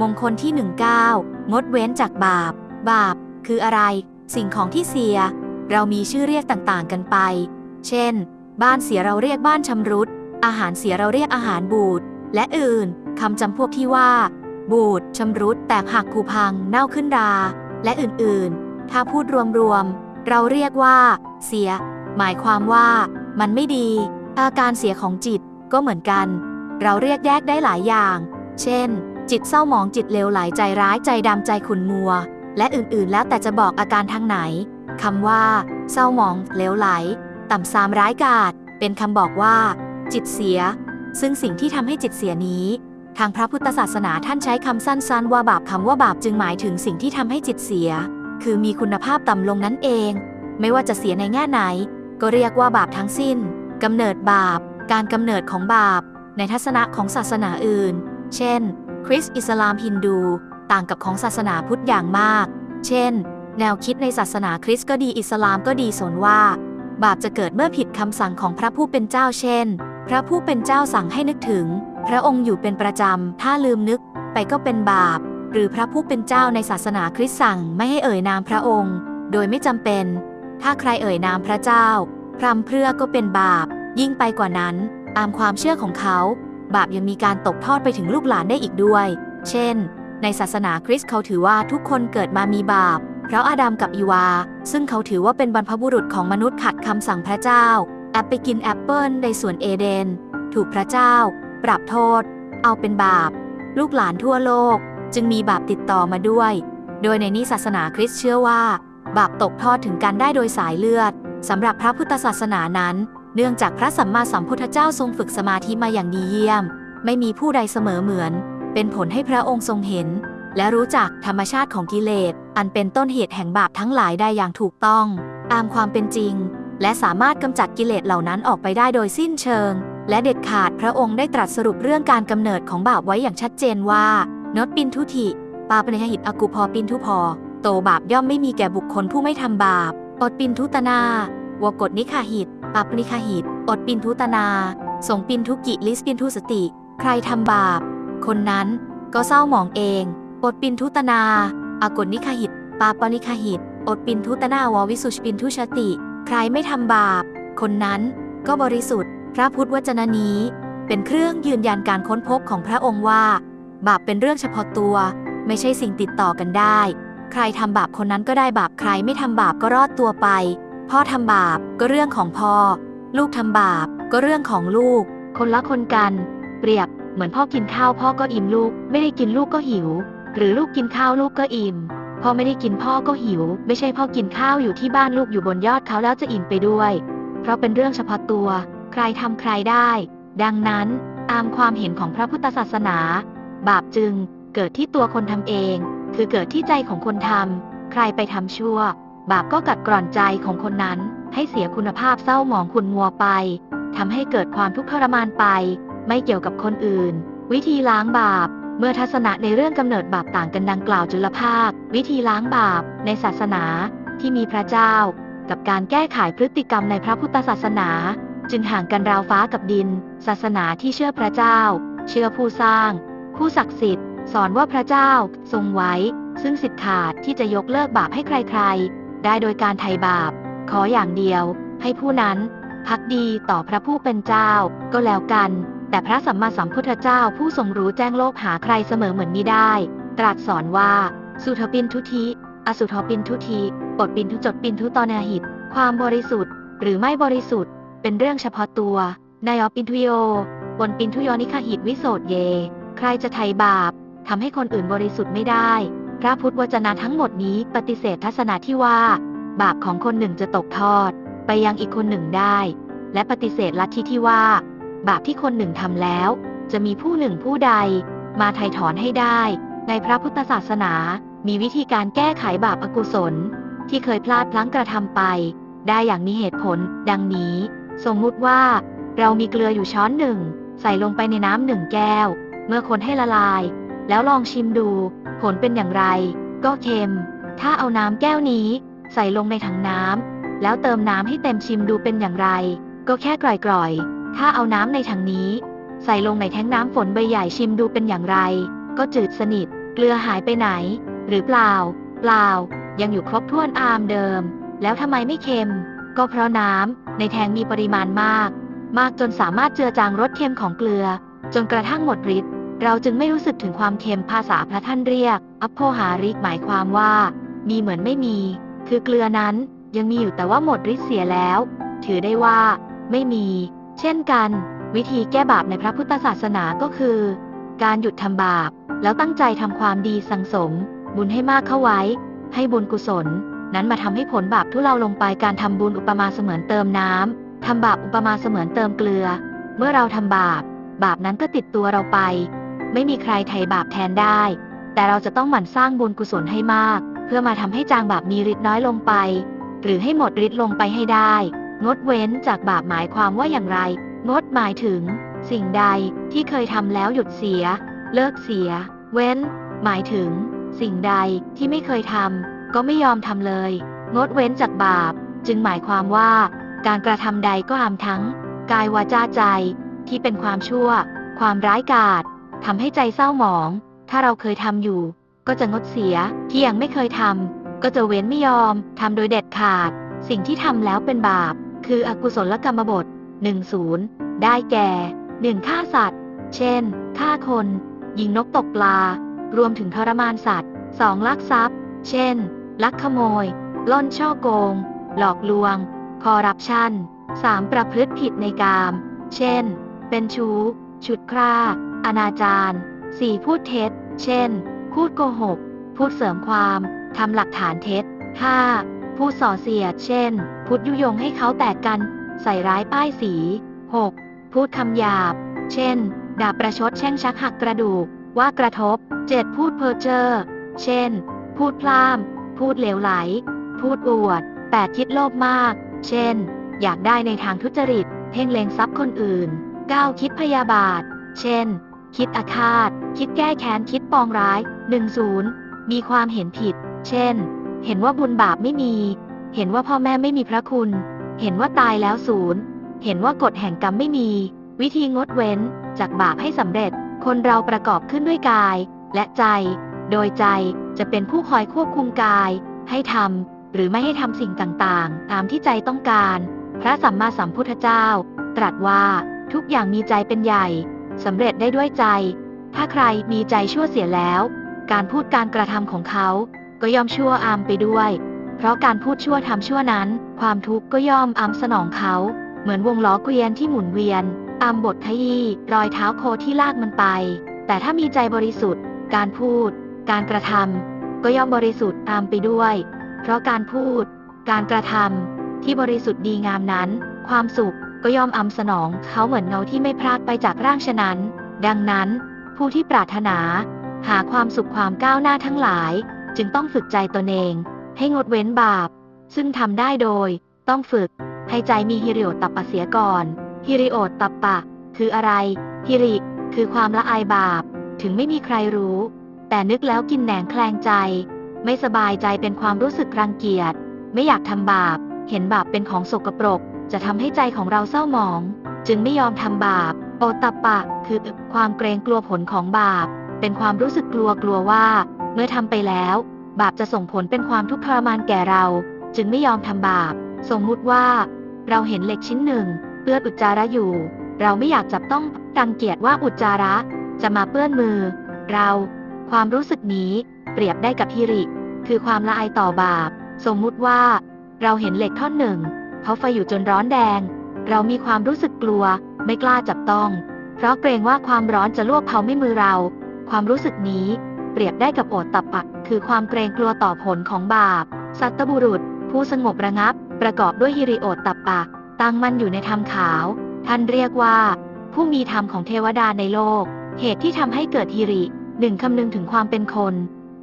มงคลที่ 19 งดเว้นจากบาป บาป คืออะไร สิ่งของที่เสีย เรามีชื่อเรียกต่างๆกันไป เช่น บ้านเสียเราเรียกบ้านชำรุด อาหารเสียเราเรียกอาหารบูด และอื่น คำจำพวกที่ว่า บูดชำรุด แตกหักผุพัง เน่าขึ้นรา และอื่นๆ ถ้าพูดรวมๆ เราเรียกว่า เสีย หมายความว่า มันไม่ดี อาการเสียของจิตก็เหมือนกัน เราเรียกแยกได้หลายอย่าง เช่น จิตเศร้าหมองจิตเลวไหลใจร้ายใจดำใจขุนมัว และอื่นๆ แล้วแต่จะบอกอาการทางไหนคำว่า เศร้าหมองเลวไหล ต่ำซามร้ายกาจเป็นคำบอกว่า จิตเสีย ซึ่งสิ่งที่ทำให้จิตเสียนี้ ทางพระพุทธศาสนาท่านใช้คำสั้นๆ ว่าบาปคำว่าบาปจึงหมายถึงสิ่งที่ทำให้จิตเสีย คือมีคุณภาพต่ำลงนั่นเอง ไม่ว่าจะเสียในแง่ไหน ก็เรียกว่าบาปทั้งสิ้นกำเนิดบาป การกำเนิดของบาป ในทัศนะของศาสนาอื่น เช่น คริสต์อิสลามฮินดู ต่างกับของศาสนาพุทธอย่างมาก เช่น แนวคิดในศาสนาคริสต์ก็ดีอิสลามก็ดีสนว่า บาปจะเกิดเมื่อผิดคำสั่งของพระผู้เป็นเจ้าเช่น พระผู้เป็นเจ้าสั่งให้นึกถึง พระองค์อยู่เป็นประจำ ถ้าลืมนึก ไปก็เป็นบาป หรือพระผู้เป็นเจ้าในศาสนาคริสต์สั่งไม่ให้เอ่ยนามพระองค์ โดยไม่จำเป็น ถ้าใครเอ่ยนามพระเจ้าพรำเพรื่อก็เป็นบาป ยิ่งไปกว่านั้น ตามความเชื่อของเขา บาปยังมีการตกทอดไปถึงลูกหลานได้อีกด้วย เช่น ในศาสนาคริสต์เขาถือว่าทุกคนเกิดมามีบาป เพราะอาดัมกับอีวา ซึ่งเขาถือว่าเป็นบรรพบุรุษของมนุษย์ขัดคำสั่งพระเจ้า แอบไปกินแอปเปิลในสวนเอเดน ถูกพระเจ้า ปรับโทษ เอาเป็นบาป ลูกหลานทั่วโลก จึงมีบาปติดต่อมาด้วย โดยในนี้ศาสนาคริสต์เชื่อว่า บาปตกทอดถึงกันได้โดยสายเลือดสำหรับพระพุทธศาสนานั้น เนื่องจากพระสัมมาสัมพุทธเจ้าทรงฝึกสมาธิมาอย่างดีเยี่ยม ไม่มีผู้ใดเสมอเหมือน เป็นผลให้พระองค์ทรงเห็น และรู้จักธรรมชาติของกิเลส อันเป็นต้นเหตุแห่งบาปทั้งหลายได้อย่างถูกต้อง ตามความเป็นจริง และสามารถกำจัดกิเลสเหล่านั้นออกไปได้โดยสิ้นเชิง และเด็ดขาดพระองค์ได้ตรัสสรุปเรื่องการกำเนิดของบาปไว้อย่างชัดเจนว่านดปินทุติปาปนิหิตอกุพอปินทุพอ โตบาปย่อมไม่มีแก่บุคคลผู้ไม่ทำบาปอดปินทุตนา วกดนิคาหิตปัปนิคาหิต อดปินทุตนา สงปินทุกิลิสปินทุสติ ใครทำบาป คนนั้นก็เศร้าหมองเอง อดปินทุตนา อากดนิคาหิตปาปนิคาหิต อดปินทุตนาววิสุชปินทุชติ ใครไม่ทำบาป คนนั้นก็บริสุทธิ์ พระพุทธวจนะนี้ เป็นเครื่องยืนยันการค้นพบของพระองค์ว่า บาปเป็นเรื่องเฉพาะตัว ไม่ใช่สิ่งติดต่อกันได้ ใครทำบาปคนนั้นก็ได้บาปใครไม่ทำบาปก็รอดตัวไป พ่อทำบาปก็เรื่องของพ่อ ลูกทำบาปก็เรื่องของลูก คนละคนกัน เปรียบ เหมือนพ่อกินข้าวพ่อก็อิ่มลูก ไม่ได้กินลูกก็หิว หรือลูกกินข้าวลูกก็อิ่มพ่อไม่ได้กินพ่อก็หิว ไม่ใช่พ่อกินข้าวอยู่ที่บ้านลูกอยู่บนยอดเขาแล้วจะอิ่มไปด้วย เพราะเป็นเรื่องเฉพาะตัว ใครทำใครได้ ดังนั้นตามความเห็นของพระพุทธศาสนา บาปจึงเกิดที่ตัวคนทำเอง คือเกิดที่ใจของคนทำใครไปทำชั่ว บาปก็กัดกร่อนใจของคนนั้น ให้เสียคุณภาพเศร้าหมองขุ่นมัวไปทำให้เกิดความทุกข์ทรมานไป ไม่เกี่ยวกับคนอื่น วิธีล้างบาป เมื่อทัศนะในเรื่องกำเนิดบาปต่างกันดังกล่าวจุลภาค วิธีล้างบาป ในศาสนาที่มีพระเจ้า กับการแก้ไขพฤติกรรมในพระพุทธศาสนา จึงห่างกันราวฟ้ากับดิน ศาสนาที่เชื่อพระเจ้า เชื่อผู้สร้าง ผู้ศักดิ์สิทธิ์ สอนว่าพระเจ้าทรงไว้ ซึ่งสิทธิ์ขาดที่จะยกเลิกบาปให้ใครๆ ได้โดยการไถ่บาป ขออย่างเดียว ให้ผู้นั้นพักดีต่อพระผู้เป็นเจ้า ก็แล้วกัน แต่พระสัมมาสัมพุทธเจ้าผู้ทรงรู้แจ้งโลกหาใครเสมอเหมือนมิได้ ตรัสสอนว่า สุทปินทุติอสุทปินทุติปดปินทุจดปินทุตอนาหิต ความบริสุทธิ์ หรือไม่บริสุทธิ์ เป็นเรื่องเฉพาะตัวนายอปินทุโยบนปินทุโยนิคหิตวิโสดเย ใครจะไถ่บาปทำให้คนอื่นบริสุทธิ์ไม่ได้ พระพุทธวจนะทั้งหมดนี้ปฏิเสธทัศนะที่ว่า บาปของคนหนึ่งจะตกทอด ไปยังอีกคนหนึ่งได้ และปฏิเสธลัทธิที่ว่า บาปที่คนหนึ่งทำแล้ว จะมีผู้หนึ่งผู้ใด มาไถ่ถอนให้ได้ ในพระพุทธศาสนา มีวิธีการแก้ไขบาปอกุศล ที่เคยพลาดพลั้งกระทำไป ได้อย่างมีเหตุผล ดังนี้ สมมุติว่า เรามีเกลืออยู่ช้อนหนึ่งใส่ลงไปในน้ำหนึ่งแก้ว เมื่อคนให้ละลาย แล้วลองชิมดู ผลเป็นอย่างไร ก็เค็ม ถ้าเอาน้ำแก้วนี้ ใส่ลงในถังน้ำแล้วเติมน้ำให้เต็มชิมดูเป็นอย่างไร ก็แค่กร่อยๆ ถ้าเอาน้ำในถังนี้ ใส่ลงในแท้งน้ำฝนใบใหญ่ชิมดูเป็นอย่างไร ก็จืดสนิท เกลือหายไปไหน หรือเปล่า เปล่า ยังอยู่ครบถ้วนอามเดิม แล้วทำไมไม่เค็ม ก็เพราะน้ำในแทงมีปริมาณมาก มากจนสามารถเจือจางรสเค็มของเกลือ จนกระทั่งหมดฤทธิ์ เราจึงไม่รู้สึกถึงความเค็มภาษาพระท่านเรียก อัพโพหาริกหมายความว่า มีเหมือนไม่มี คือเกลือนั้นยังมีอยู่แต่ว่าหมดฤทธิ์เสียแล้ว ถือได้ว่า ไม่มี เช่นกัน วิธีแก้บาปในพระพุทธศาสนาก็คือ การหยุดทำบาป แล้วตั้งใจทำความดีสังสม บุญให้มากเข้าไว้ ให้บุญกุศล นั้นมาทำให้ผลบาปทุเลาลงไปการทำบุญอุปมาเสมือนเติมน้ำทำบาปอุปมาเสมือนเติมเกลือ เมื่อเราทำบาป บาปนั้นก็ติดตัวเราไป ไม่มีใครไถ่บาปแทนได้ แต่เราจะต้องหมั่นสร้างบุญกุศลให้มาก เพื่อมาทำให้จางบาปมีฤทธิ์น้อยลงไป หรือให้หมดฤทธิ์ลงไปให้ได้ งดเว้นจากบาปหมายความว่าอย่างไร งดหมายถึง สิ่งใดที่เคยทำแล้วหยุดเสีย เลิกเสีย เว้น หมายถึง สิ่งใดที่ไม่เคยทำก็ไม่ยอมทำเลย งดเว้นจากบาป จึงหมายความว่า การกระทำใดก็ตามทั้ง กายวาจาใจ ที่เป็นความชั่ว ความร้ายกาจ ทำให้ใจเศร้าหมอง ถ้าเราเคยทำอยู่ ก็จะงดเสีย ที่ยังไม่เคยทำก็จะเว้นไม่ยอมทำโดยเด็ดขาด สิ่งที่ทำแล้วเป็นบาป คืออกุศลกรรมบท10 ได้แก่ 1. ฆ่าสัตว์ เช่นฆ่าคน ยิงนกตกปลา รวมถึงทรมานสัตว์ 2. ลักทรัพย์ เช่น ลักขโมยปล้นช่อโกง หลอกลวง คอรัปชัน 3. ประพฤติผิดในกาม เช่น เป็นชู้ ฉุดคร่าอนาจาร 4. พูดเท็จ เช่น พูดโกหก พูดเสริมความ ทำหลักฐานเท็จ 5. พูดส่อเสียด เช่น พูดยุยงให้เขาแตกกัน ใส่ร้ายป้ายสี 6. พูดคำหยาบ เช่น ด่าประชดแช่งชักหักกระดูก ว่ากระทบ 7. พูดเพ้อเจ้อ เช่น พูดพล่าม พูดเหลวไหล พูดอวด 8. คิดโลภมาก เช่น อยากได้ในทางทุจริต เพ่งเลงทรัพย์คนอื่น 9. คิดพยาบาท เช่น คิดอาฆาต คิดแก้แค้น คิดปองร้าย 10. มีความเห็นผิด เช่น เห็นว่าบุญบาปไม่มี เห็นว่าพ่อแม่ไม่มีพระคุณ เห็นว่าตายแล้วศูนย์ เห็นว่ากฎแห่งกรรมไม่มี วิธีงดเว้น จากบาปให้สำเร็จ คนเราประกอบขึ้นด้วยกาย และใจ โดยใจจะเป็นผู้คอยควบคุมกาย ให้ทำหรือไม่ให้ทำสิ่งต่างๆ ตามที่ใจต้องการ พระสัมมาสัมพุทธเจ้า ตรัสว่า ทุกอย่างมีใจเป็นใหญ่สำเร็จได้ด้วยใจ ถ้าใครมีใจชั่วเสียแล้ว การพูดการกระทำของเขา ก็ย่อมชั่วอามไปด้วย เพราะการพูดชั่วทำชั่วนั้น ความทุกข์ก็ย่อมอามสนองเขา เหมือนวงล้อเกวียนที่หมุนเวียนอามบทขยี้รอยเท้าโคที่ลากมันไป แต่ถ้ามีใจบริสุทธิ์ การพูด การกระทำก็ย่อมบริสุทธิ์ตามไปด้วย เพราะการพูด การกระทำที่บริสุทธิ์ดีงามนั้น ความสุข ก็ย่อมอำสนองเขาเหมือนเงาที่ไม่พรากไปจากร่างฉะนั้น ดังนั้น ผู้ที่ปรารถนา หาความสุขความก้าวหน้าทั้งหลาย จึงต้องฝึกใจตนเอง ให้งดเว้นบาป ซึ่งทำได้โดย ต้องฝึก ให้ใจมีฮิริโอตตัปปะเสียก่อนฮิริโอตตัปปะ คืออะไรฮิริ คือความละอายบาป ถึงไม่มีใครรู้ แต่นึกแล้วกินแหนงแคลงใจ ไม่สบายใจเป็นความรู้สึกรังเกียจ ไม่อยากทำบาป เห็นบาปเป็นของสกปรก จะทำให้ใจของเราเศร้าหมอง จึงไม่ยอมทำบาป โอตตัปปะ คือความเกรงกลัวผลของบาป เป็นความรู้สึกกลัวกลัวว่า เมื่อทำไปแล้ว บาปจะส่งผลเป็นความทุกข์ทรมานแก่เรา จึงไม่ยอมทำบาป สมมุติว่า เราเห็นเหล็กชิ้นหนึ่ง เปื้อนอุจจาระอยู่ เราไม่อยากจับต้องรังเกียจว่าอุจจาระ จะมาเปื้อนมือ เรา ความรู้สึกนี้เปรียบได้กับฮิริ คือความละอายต่อบาป สมมุติว่า เราเห็นเหล็กท่อนหนึ่ง เขาไฟอยู่จนร้อนแดง เรามีความรู้สึกกลัว ไม่กล้าจับต้อง เพราะเกรงว่าความร้อนจะลวกเผาไม่มือเรา ความรู้สึกนี้ เปรียบได้กับโอตตัปปะคือความเกรงกลัวต่อผลของบาป สัตบุรุษ ผู้สงบระงับ ประกอบด้วยฮิริโอตตัปปะตั้งมันอยู่ในธรรมขาว ท่านเรียกว่า ผู้มีธรรมของเทวดาในโลก เหตุที่ทำให้เกิดฮิริหนึ่งคำนึงถึงความเป็นคน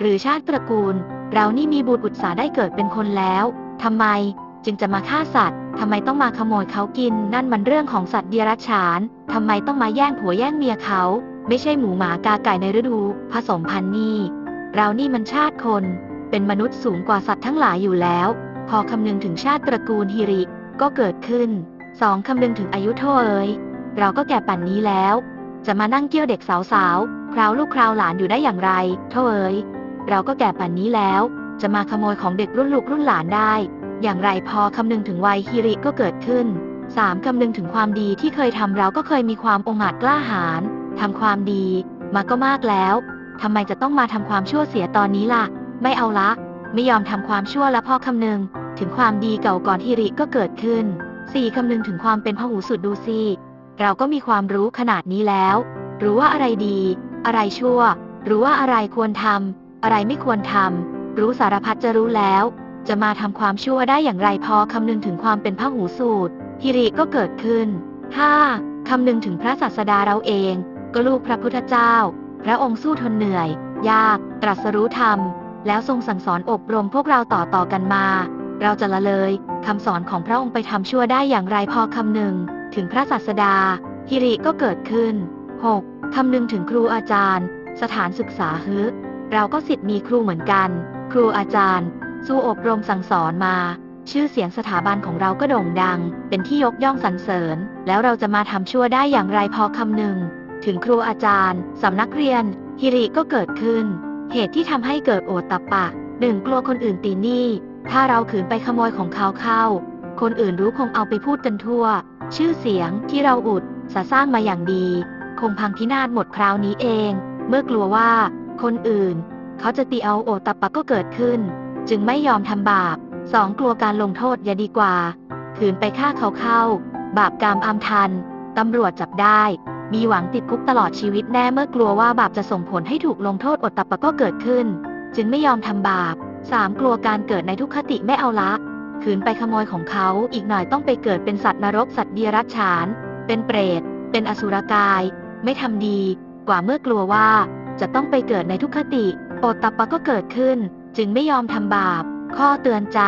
หรือชาติตระกูล เรานี่มีบุตรอุตสาห์ได้เกิดเป็นคนแล้วทำไม จึงจะมาฆ่าสัตว์ทำไมต้องมาขโมยเขากิน นั่นมันเรื่องของสัตว์เดรัจฉานทำไมต้องมาแย่งผัวแย่งเมียเขา ไม่ใช่หมูหมากาไก่ในฤดู ผสมพันธุ์นี่ เรานี่มันชาติคน เป็นมนุษย์สูงกว่าสัตว์ทั้งหลายอยู่แล้ว พอคำนึงถึงชาติตระกูลฮิริก็เกิดขึ้นสองคำนึงถึงอายุเท่าเอ๋ยเราก็แก่ป่านนี้แล้ว จะมานั่งเกี้ยวเด็กสาวๆคราวลูกคราวหลานอยู่ได้อย่างไร เท่าเอ๋ยเราก็แก่ป่านนี้แล้ว จะมาขโมยของเด็กรุ่นลูกรุ่นหลานได้ อย่างไรพอคำนึงถึงวัยฮิริก็เกิดขึ้น 3. คำนึงถึงความดีที่เคยทำเราก็เคยมีความองอาจกล้าหาญทำความดี มาก็มากแล้วทำไมจะต้องมาทำความชั่วเสียตอนนี้ล่ะ ไม่เอาละ ไม่ยอมทำความชั่วและพ่อคำนึง ถึงความดีเก่าก่อนฮิริก็เกิดขึ้น 4. คำนึงถึงความเป็นพหูสุดดูสิเราก็มีความรู้ขนาดนี้แล้ว รู้ว่าอะไรดี อะไรชั่ว รู้ว่าอะไรควรทำอะไรไม่ควรทำรู้สารพัดจะรู้แล้ว จะมาทำความชั่วได้อย่างไรพอคำนึงถึงความเป็นพหูสูตรฮิริก็เกิดขึ้น 5. คำนึงถึงพระศาสดาเราเอง ก็ลูกพระพุทธเจ้า พระองค์สู้ทนเหนื่อย ยาก ตรัสรู้ธรรม แล้วทรงสั่งสอนอบรมพวกเราต่อต่อกันมา เราจะละเลยคำสอนของพระองค์ไปทำชั่วได้อย่างไรพอคำนึงถึงพระศาสดาฮิริก็เกิดขึ้น 6. คำนึงถึงครูอาจารย์ สถานศึกษาฮึ เราก็สิทธิ์มีครูเหมือนกัน ครูอาจารย์ สู้อบรมสั่งสอนมา ชื่อเสียงสถาบันของเราก็โด่งดัง เป็นที่ยกย่องสรรเสริญ แล้วเราจะมาทำชั่วได้อย่างไรพอคำหนึ่ง ถึงครูอาจารย์สำนักเรียน ฮิริก็เกิดขึ้น เหตุที่ทำให้เกิดโอตตะปะหนึ่งกลัวคนอื่นตีหนี้ถ้าเราขืนไปขโมยของเขาเข้า คนอื่นรู้คงเอาไปพูดกันทั่ว ชื่อเสียงที่เราอุดสะสร้างมาอย่างดี คงพังพินาศหมดคราวนี้เอง เมื่อกลัวว่า คนอื่น เขาจะตีเอาโอตตะปะก็เกิดขึ้น จึงไม่ยอมทำบาปสองกลัวการลงโทษอย่าดีกว่า ขืนไปฆ่าเขาเข้า บาปกรรมอาทัน ตำรวจจับได้ มีหวังติดคุกตลอดชีวิตแน่เมื่อกลัวว่าบาปจะส่งผลให้ถูกลงโทษอดตับปะก็เกิดขึ้น จึงไม่ยอมทำบาป 3. กลัวการเกิดในทุกขติไม่เอาละ ขืนไปขโมยของเขาอีกหน่อยต้องไปเกิดเป็นสัตว์นรกสัตว์เดียรัจฉาน เป็นเปรต เป็นอสุรกาย ไม่ทำดี กว่าเมื่อกลัวว่า จะต้องไปเกิดในทุกขติ โอตตัปปะก็เกิดขึ้น จึงไม่ยอมทำบาป ข้อเตือนใจ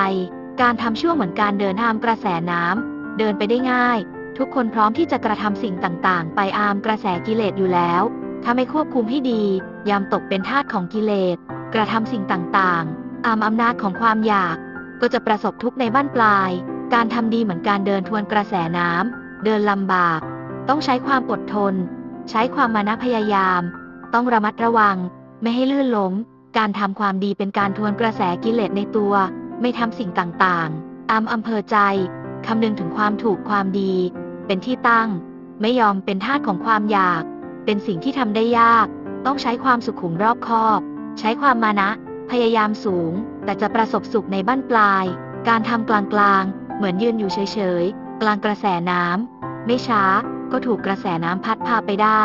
การทำชั่วเหมือนการเดินตามกระแสน้ำ เดินไปได้ง่าย ทุกคนพร้อมที่จะกระทำสิ่งต่างๆ ไปอามกระแสกิเลสอยู่แล้ว ถ้าไม่ควบคุมให้ดี ยามตกเป็นทาสของกิเลส กระทำสิ่งต่างๆ อามอำนาจของความอยาก ก็จะประสบทุกข์ในบ้านปลาย การทำดีเหมือนการเดินทวนกระแสน้ำ เดินลำบาก ต้องใช้ความอดทน ใช้ความมานะพยายาม ต้องระมัดระวัง ไม่ให้ลื่นล้ม การทำความดีเป็นการทวนกระแสกิเลสในตัว ไม่ทำสิ่งต่างๆอามอำเภอใจคำนึงถึงความถูกความดี เป็นที่ตั้ง ไม่ยอมเป็นทาสของความอยาก เป็นสิ่งที่ทำได้ยาก ต้องใช้ความสุขุมรอบคอบ ใช้ความมานะ พยายามสูง แต่จะประสบสุขในบ้านปลาย การทำกลางๆ เหมือนยืนอยู่เฉยๆ กลางกระแสน้ำไม่ช้าก็ถูกกระแสน้ำพัดพาไปได้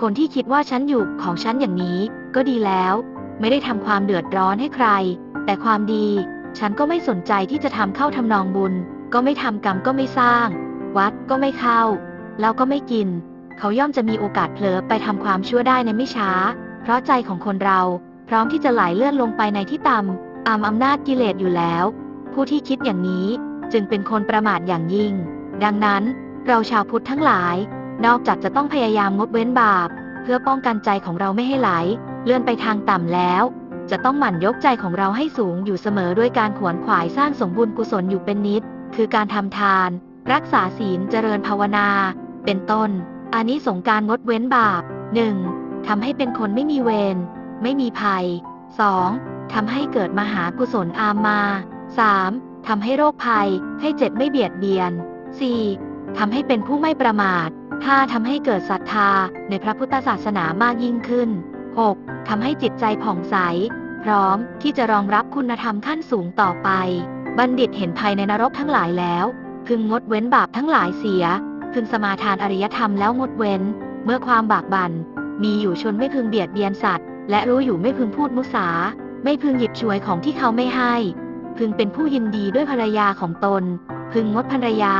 คนที่คิดว่าฉันอยู่ของฉันอย่างนี้ ก็ดีแล้ว ไม่ได้ทำความเดือดร้อนให้ใคร แต่ความดี ฉันก็ไม่สนใจที่จะทำเข้าทำนองบุญ ก็ไม่ทำกรรมก็ไม่สร้าง วัดก็ไม่เข้า แล้วก็ไม่กิน เขาย่อมจะมีโอกาสเผลอไปทำความชั่วได้ในไม่ช้า เพราะใจของคนเรา พร้อมที่จะไหลเลื่อนลงไปในที่ต่ำอามอำนาจกิเลสอยู่แล้ว ผู้ที่คิดอย่างนี้จึงเป็นคนประมาทอย่างยิ่ง ดังนั้น เราชาวพุทธทั้งหลาย นอกจากจะต้องพยายามงดเว้นบาป เพื่อป้องกันใจของเราไม่ให้ไหล เลื่อนไปทางต่ำแล้ว จะต้องหมั่นยกใจของเราให้สูงอยู่เสมอด้วยการขวนขวายสร้างสมบุญกุศลอยู่เป็นนิด คือการทำทาน รักษาศีลเจริญภาวนา เป็นต้นอานิสงส์การงดเว้นบาป 1. ทำให้เป็นคนไม่มีเวร ไม่มีภัย 2. ทำให้เกิดมหากุศลอามมา 3. ทำให้โรคภัย ให้เจ็บไม่เบียดเบียน 4. ทำให้เป็นผู้ไม่ประมาท 5. ทำให้เกิดศรัทธาในพระพุทธศาสนามากยิ่งขึ้น 6. ทำให้จิตใจผ่องใส พร้อมที่จะรองรับคุณธรรมขั้นสูงต่อไป บัณฑิตเห็นภัยในนรกทั้งหลายแล้ว พึงงดเว้นบาปทั้งหลายเสีย พึงสมาทานอริยธรรมแล้วงดเว้น เมื่อความบากบัน่นมีอยู่ชนไม่พึงเบียดเบียนสัตว์ และรู้อยู่ไม่พึงพูดมุสา ไม่พึงหยิบฉวยของที่เขาไม่ให้ พึงเป็นผู้ยินดีด้วยภรรยาของตน พึงงดภรรยา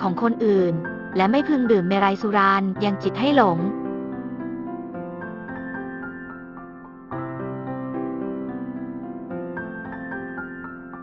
ของคนอื่น และไม่พึงดื่มเมรัยสุรานยังจิตให้หลง